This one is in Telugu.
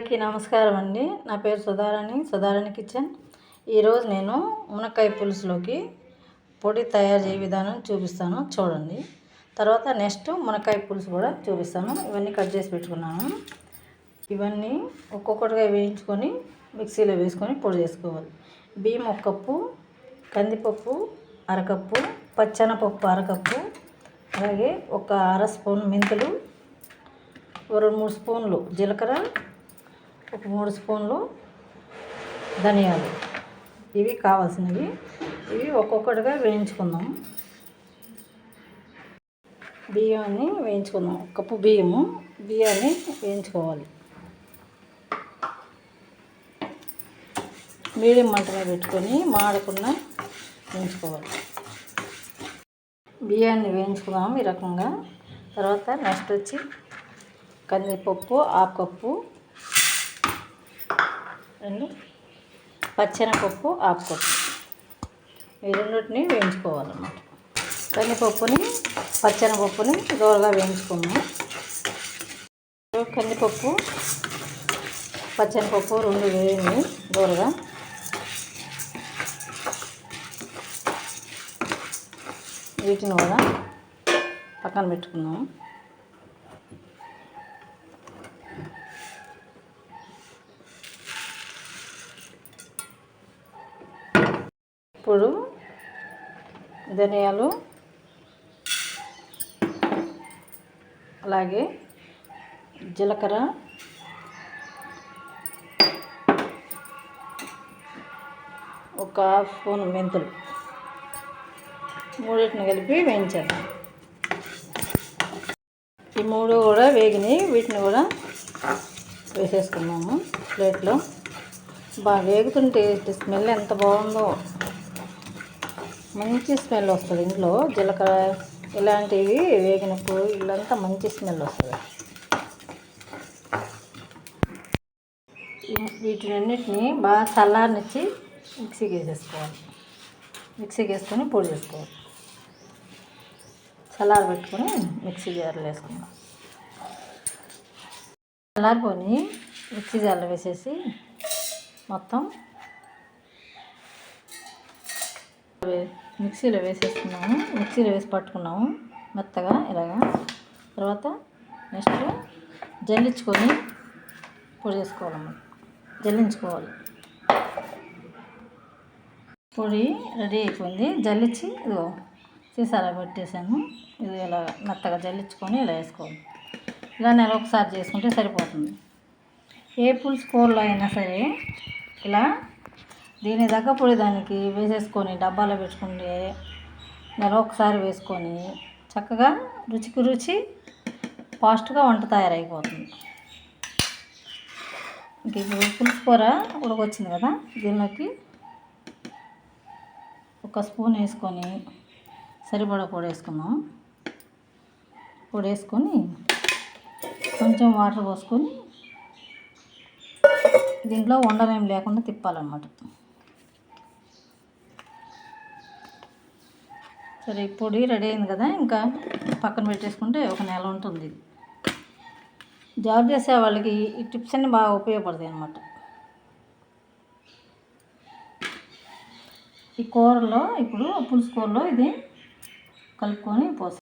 అందరికీ నమస్కారం అండి. నా పేరు సుధారాణి సుధారాణి కిచెన్. ఈరోజు నేను మునక్కాయ పులుసులోకి పొడి తయారు చేయ విధానం చూపిస్తాను. చూడండి. తర్వాత నెక్స్ట్ మునక్కాయ పులుసు కూడా చూపిస్తాను. ఇవన్నీ కట్ చేసి పెట్టుకున్నాను. ఇవన్నీ ఒక్కొక్కటిగా వేయించుకొని మిక్సీలో వేసుకొని పొడి చేసుకోవాలి. బియ్యం ఒక కప్పు కందిపప్పు అరకప్పు పచ్చనపప్పు అరకప్పు అలాగే ఒక అర స్పూన్ మెంతులు రెండు మూడు స్పూన్లు జీలకర్ర ఒక మూడు స్పూన్లు ధనియాలు. ఇవి కావాల్సినవి. ఇవి ఒక్కొక్కటిగా వేయించుకుందాం. బియ్యాన్ని వేయించుకుందాం. కప్పు బియ్యము. బియ్యాన్ని వేయించుకోవాలి. మీడియం మంటలో పెట్టుకొని మాడకుండా వేయించుకోవాలి. బియ్యాన్ని వేయించుకుందాం ఈ రకంగా. తర్వాత నెక్స్ట్ వచ్చి కందిపప్పు ఆకుపప్పు కప్పు రెండు. పచ్చెనపప్పు హాఫ్ ఈ రెండింటిని వేయించుకోవాలన్నమాట. కందిపప్పుని పచ్చెనపప్పుని దోరగా వేయించుకున్నాం కందిపప్పు పచ్చెనపప్పు రెండు వేయండి దోరగా. వీటిని కూడా పక్కన పెట్టుకున్నాము ఇప్పుడు ధనియాలు అలాగే జీలకర్ర ఒక హాఫ్ స్పూన్ మెంతులు మూడింటిని కలిపి వేయించాను ఈ మూడు కూడా వేగినాయి వీటిని కూడా వేసేసుకున్నాము ప్లేట్లో. బాగా వేగుతుంటే స్మెల్ ఎంత బాగుందో. మంచి స్మెల్ వస్తుంది ఇంట్లో. జీలకర్ర ఇలాంటివి వేగినప్పుడు ఇల్లంతా మంచి స్మెల్ వస్తుంది. వీటినన్నిటిని బాగా చల్లారనిచ్చి మిక్సీకి వేసేసుకోవాలి మిక్సీకి వేసుకొని పొడి చేసుకోవాలి. చల్లారి పెట్టుకొని మిక్సీ జార్లో వేసుకుందాం. చల్లారిపోని మిక్సీ జార్లో వేసేసి మొత్తం మిక్సీలో వేసేసుకున్నాము. మిక్సీలో వేసి పట్టుకున్నాము. మెత్తగా ఇలాగా. తర్వాత నెక్స్ట్ జల్లించుకొని పొడి చేసుకోవాలన్నమాట. జల్లించుకోవాలి. పొడి రెడీ అయిపోయింది. జల్లించి ఇదిగో సీసాలో పెట్టేసాను ఇది ఇలా మెత్తగా జల్లించుకొని ఇలా వేసుకోవాలి. ఇలా నెల ఒకసారి చేసుకుంటే సరిపోతుంది. ఏ పులుసు కూరలో అయినా సరే ఇలా దీని పొడి దానికి వేసేసుకొని డబ్బాలో పెట్టుకుంటే నెల ఒకసారి వేసుకొని చక్కగా రుచికి రుచి ఫాస్ట్గా వంట తయారైపోతుంది. ఇంక ఇప్పుడు పులుసు కూర ఉడకొచ్చింది కదా దీనిలోకి ఒక స్పూన్ వేసుకొని సరిపడా పొడి వేసుకుందాం. పొడి వేసుకొని కొంచెం వాటర్ పోసుకొని దీంట్లో వండలేం లేకుండా తిప్పాలన్నమాట. సరే పొడి రెడీ అయింది కదా ఇంకా పక్కన పెట్టేసుకుంటే ఒక నెల ఉంటుంది. ఇది జాబ్ చేసే వాళ్ళకి ఈ టిప్స్ అన్నీ బాగా ఉపయోగపడతాయి అన్నమాట. ఈ కూరలో ఇప్పుడు పులుసు కూరలో ఇది కలుపుకొని పోసాను